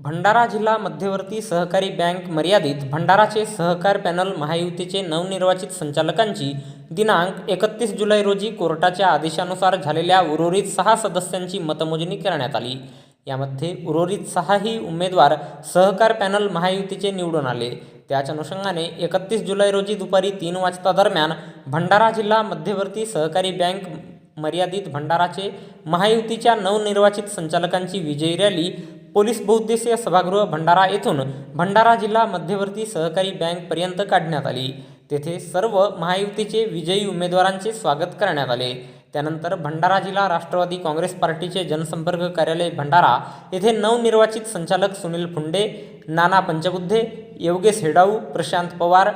भंडारा जिल्हा मध्यवर्ती सहकारी बँक मर्यादित भंडाराचे सहकार पॅनल महायुतीचे नवनिर्वाचित संचालकांची दिनांक एकतीस जुलै रोजी कोर्टाच्या आदेशानुसार झालेल्या उर्वरित सहा सदस्यांची मतमोजणी करण्यात आली. यामध्ये उर्वरित सहाही उमेदवार सहकार पॅनल महायुतीचे निवडून आले. त्याच अनुषंगाने एकतीस जुलै रोजी दुपारी तीन वाजता दरम्यान भंडारा जिल्हा मध्यवर्ती सहकारी बँक मर्यादित भंडाराचे महायुतीच्या नवनिर्वाचित संचालकांची विजयी रॅली पोलीस बहुउद्देशीय सभागृह भंडारा येथून भंडारा जिल्हा मध्यवर्ती सहकारी बँकपर्यंत काढण्यात आली. तेथे सर्व महायुतीचे विजयी उमेदवारांचे स्वागत करण्यात आले. त्यानंतर भंडारा जिल्हा राष्ट्रवादी काँग्रेस पार्टीचे जनसंपर्क कार्यालय भंडारा येथे नवनिर्वाचित संचालक सुनील फुंडे नाना पंचबुद्धे योगेश हेडाऊ प्रशांत पवार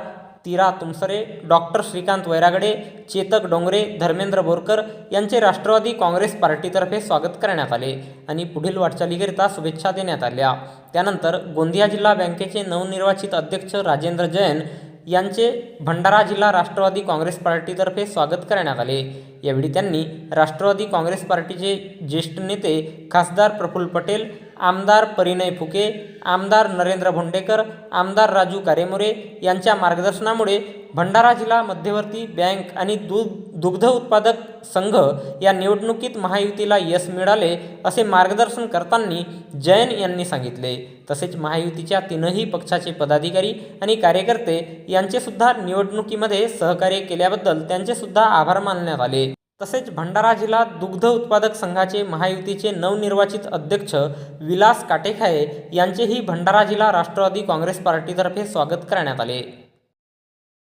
तीरा तुमसरे डॉक्टर श्रीकांत वैरागडे चेतक डोंगरे धर्मेंद्र बोरकर यांचे राष्ट्रवादी काँग्रेस पार्टीतर्फे स्वागत करण्यात आले आणि पुढील वाटचालीकरिता शुभेच्छा देण्यात आल्या. त्यानंतर गोंदिया जिल्हा बँकेचे नवनिर्वाचित अध्यक्ष राजेंद्र जैन यांचे भंडारा जिल्हा राष्ट्रवादी काँग्रेस पार्टीतर्फे स्वागत करण्यात आले. यावेळी त्यांनी राष्ट्रवादी काँग्रेस पार्टीचे ज्येष्ठ नेते खासदार प्रफुल्ल पटेल आमदार परिणय फुके आमदार नरेंद्र भोंडेकर आमदार राजू कारेमोरे यांच्या मार्गदर्शनामुळे भंडारा जिल्हा मध्यवर्ती बँक आणि दूध दुग्ध उत्पादक संघ या निवडणुकीत महायुतीला यश मिळाले असे मार्गदर्शन करताना जैन यांनी सांगितले. तसेच महायुतीच्या तीनही पक्षाचे पदाधिकारी आणि कार्यकर्ते यांचेसुद्धा निवडणुकीमध्ये सहकार्य केल्याबद्दल त्यांचेसुद्धा आभार मानण्यात आले. तसेच भंडारा जिल्हा दुग्ध उत्पादक संघाचे महायुतीचे नवनिर्वाचित अध्यक्ष विलास काटेखाये यांचेही भंडारा जिल्हा राष्ट्रवादी काँग्रेस पार्टीतर्फे स्वागत करण्यात आले.